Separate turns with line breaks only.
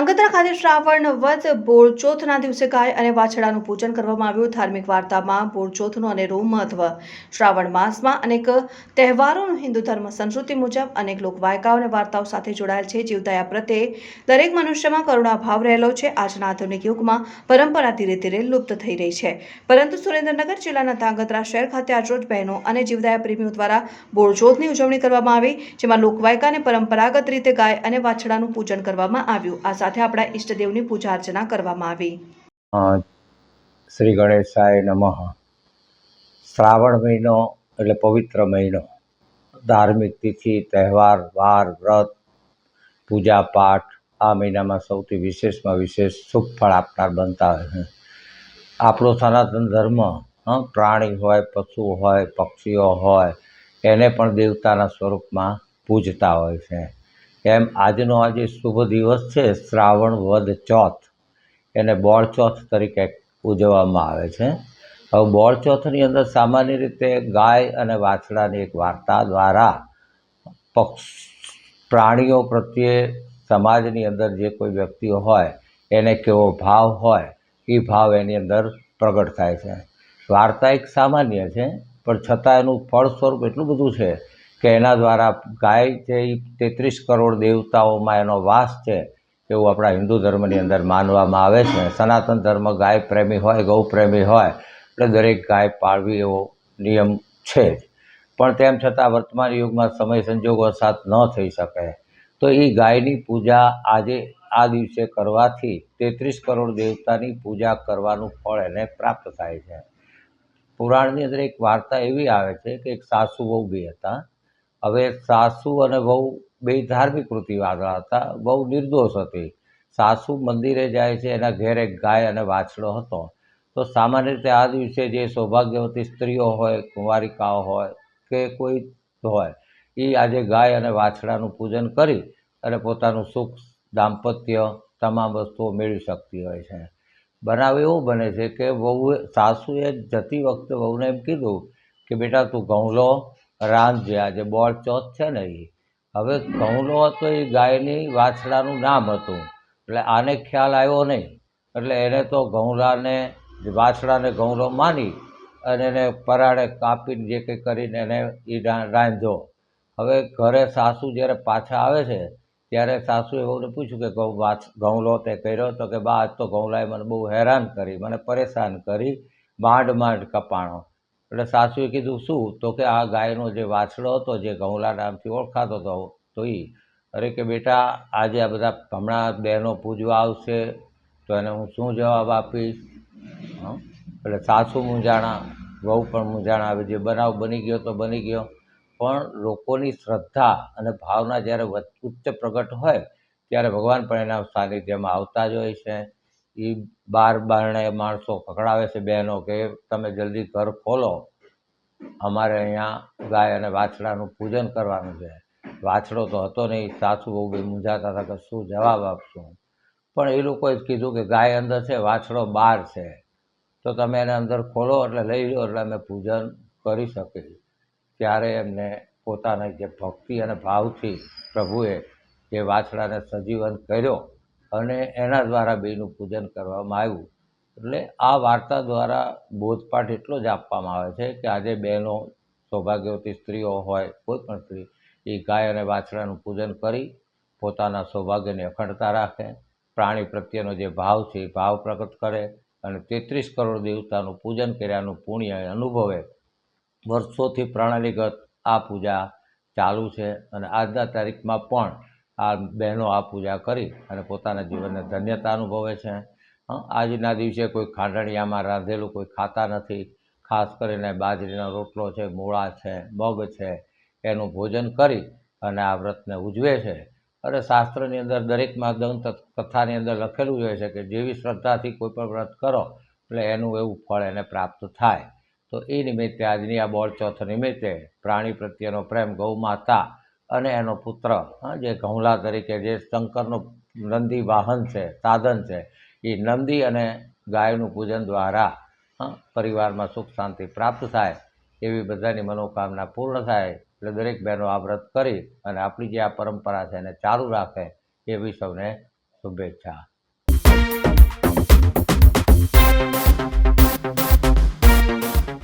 நாங்கள் ધાંગધ્રા ખાતે શ્રાવણ વધ બોરચોથના દિવસે ગાય અને વાછડાનું પૂજન કરવામાં આવ્યું. ધાર્મિક વાર્તામાં બોળચોથનું અનેરું મહત્વ. શ્રાવણ માસમાં અનેક તહેવારોનું હિન્દુ ધર્મ સંસ્કૃતિ મુજબ અનેક લોકવાયકાઓ અને વાર્તાઓ સાથે જોડાયેલ છે. જીવદયા પ્રત્યે દરેક મનુષ્યમાં કરુણાભાવ રહેલો છે. આજના આધુનિક યુગમાં પરંપરા ધીરે ધીરે લુપ્ત થઈ રહી છે. પરંતુ સુરેન્દ્રનગર જિલ્લાના ધાંગધ્રા શહેર ખાતે આજરોજ બહેનો અને જીવદયા પ્રેમીઓ દ્વારા બોળચોથની ઉજવણી કરવામાં આવી, જેમાં લોકવાયકા અને પરંપરાગત રીતે ગાય અને વાછડાનું પૂજન કરવામાં આવ્યું. આ સાથે આપણા ઈષ્ટદેવની પૂજા અર્ચના કરવામાં આવી.
શ્રી ગણેશાય નમઃ. શ્રાવણ મહિનો એટલે પવિત્ર મહિનો. ધાર્મિક તિથિ, તહેવાર, વાર, વ્રત, પૂજા પાઠ આ મહિનામાં સૌથી વિશેષમાં વિશેષ શુભ ફળ આપનાર બનતા હોય. છે આપણો સનાતન ધર્મ પ્રાણી હોય, પશુ હોય, પક્ષીઓ હોય, એને પણ દેવતાના સ્વરૂપમાં પૂજતા હોય છે. એમ આજનો આ જે શુભ દિવસ છે, શ્રાવણ વદ ચોથ, એને બોળચોથ તરીકે ઉજવવામાં આવે છે. હવે બોળચોથની અંદર સામાન્ય રીતે ગાય અને વાછડાની એક વાર્તા દ્વારા પક્ષ, પ્રાણીઓ પ્રત્યે સમાજની અંદર જે કોઈ વ્યક્તિઓ હોય, એને કેવો ભાવ હોય, એ ભાવ એની અંદર પ્રગટ થાય છે. વાર્તા એક સામાન્ય છે, પણ છતાં એનું ફળ સ્વરૂપ એટલું બધું છે કે એના દ્વારા ગાય છે એ તેત્રીસ કરોડ દેવતાઓમાં એનો વાસ છે એવું આપણા હિન્દુ ધર્મની અંદર માનવામાં આવે છે. સનાતન ધર્મ ગાય પ્રેમી હોય, ગૌ પ્રેમી હોય, એટલે દરેક ગાય પાળવી એવો નિયમ છે જ. પણ તેમ છતાં વર્તમાન યુગમાં સમય સંજોગો સાથ ન થઈ શકે. તો એ ગાયની પૂજા આજે, આ દિવસે કરવાથી તેત્રીસ કરોડ દેવતાની પૂજા કરવાનું ફળ એને પ્રાપ્ત થાય છે. પુરાણની અંદર એક વાર્તા એવી આવે છે કે એક સાસુ બહુ બી હતા. હવે સાસુ અને વહુ બે ધાર્મિક વૃત્તિવાળા હતા. બહુ નિર્દોષ હતી. સાસુ મંદિરે જાય છે, એના ઘેર ગાય અને વાછડો હતો. તો સામાન્ય રીતે આ દિવસે જે સૌભાગ્યવતી સ્ત્રીઓ હોય, કુંવારિકાઓ હોય કે કોઈ હોય, એ આજે ગાય અને વાછડાનું પૂજન કરી અને પોતાનું સુખ, દાંપત્ય, તમામ વસ્તુઓ મેળવી શકતી હોય છે. બનાવ એવો બને છે કે વહુએ, સાસુએ જતી વખતે વહુને એમ કીધું કે, બેટા, તું ઘઉં લો રાંધજે. આજે બોળ ચોથ છે ને એ હવે ઘઉંલો હતો એ ગાયની વાછડાનું નામ હતું. એટલે આને ખ્યાલ આવ્યો નહીં. એટલે એને તો ઘઉંલાને વાછડાને ઘઉંરો માની અને એને પરાળે કાપીને જે કંઈ કરીને એને એ રાંધ્યો. હવે ઘરે સાસુ જ્યારે પાછા આવે છે, ત્યારે સાસુએ વહુને પૂછ્યું કે ઘઉં ઘઉંલો તે કર્યો તો કે, બા, આજ તો ઘઉંલાએ મને બહુ હેરાન કરી, મને પરેશાન કરી માંડ માંડ કપાણો. એટલે સાસુએ કીધું, શું? તો કે આ ગાયનો જે વાછડો હતો, જે ઘઉંલા નામથી ઓળખાતો હતો, તો એ અરે કે, બેટા, આજે આ બધા હમણાં બહેનો પૂજવા આવશે, તો એને હું શું જવાબ આપીશ? એટલે સાસુ મૂંઝાણા, વહુ પણ મૂંઝાણા આવે જે બનાવ બની ગયો તો બની ગયો. પણ લોકોની શ્રદ્ધા અને ભાવના જ્યારે ઉચ્ચ પ્રગટ હોય, ત્યારે ભગવાન પણ એના સાનિધ્યમાં આવતા જ હોય છે. એ બાર બારણે માણસો પકડાવે છે બહેનો કે તમે જલ્દી ઘર ખોલો. અમારે અહીંયા ગાય અને વાછડાનું પૂજન કરવાનું છે. વાછડો તો હતો નહીં, સાસુ બહુ બે મૂંઝાતા હતા કે શું જવાબ આપશું? પણ એ લોકોએ જ કીધું કે ગાય અંદર છે, વાછડો બહાર છે. તો તમે એને અંદર ખોલો એટલે લઈ લો એટલે અમે પૂજન કરી શકીએ. ત્યારે એમને પોતાના જે ભક્તિ અને ભાવથી પ્રભુએ જે વાછડાને સજીવન કર્યો અને એના દ્વારા બેનું પૂજન કરવામાં આવ્યું. એટલે આ વાર્તા દ્વારા બોધપાઠ એટલો જ આપવામાં આવે છે કે આજે બહેનો સૌભાગ્યવતી સ્ત્રીઓ હોય, કોઈ પણ સ્ત્રી, એ ગાય અને વાછડાનું પૂજન કરી પોતાના સૌભાગ્યની અખંડતા રાખે. પ્રાણી પ્રત્યેનો જે ભાવ છે એ ભાવ પ્રગટ કરે અને તેત્રીસ કરોડ દેવતાનું પૂજન કર્યાનું પુણ્ય અનુભવે. વર્ષોથી પ્રણાલીગત આ પૂજા ચાલુ છે અને આજના તારીખમાં પણ આ બહેનો આ પૂજા કરી અને પોતાના જીવનને ધન્યતા અનુભવે છે. આજના દિવસે કોઈ ખાંડણિયામાં રાંધેલું કોઈ ખાતા નથી. ખાસ કરીને બાજરીનો રોટલો છે, મૂળા છે મગ છે, એનું ભોજન કરી અને આ વ્રતને ઉજવે છે. અને શાસ્ત્રની અંદર દરેકમાં દંત કથાની અંદર લખેલું જ હોય છે કે જેવી શ્રદ્ધાથી કોઈ પણ વ્રત કરો એટલે એનું એવું ફળ એને પ્રાપ્ત થાય. તો એ નિમિત્તે આજની આ બોળચોથ નિમિત્તે પ્રાણી પ્રત્યેનો પ્રેમ ગૌ માતા અને એનો પુત્ર જે ઘઉલા તરીકે જે શંકરનું નંદી વાહન છે, સાધન છે, એ નંદી અને ગાયનું પૂજન દ્વારા પરિવારમાં સુખ શાંતિ પ્રાપ્ત થાય, એવી બધાની મનોકામના પૂર્ણ થાય, એટલે દરેક બહેનો આ વ્રત કરી અને આપણી જે આ પરંપરા છે એને ચાલુ રાખે, એવી સૌને શુભેચ્છા.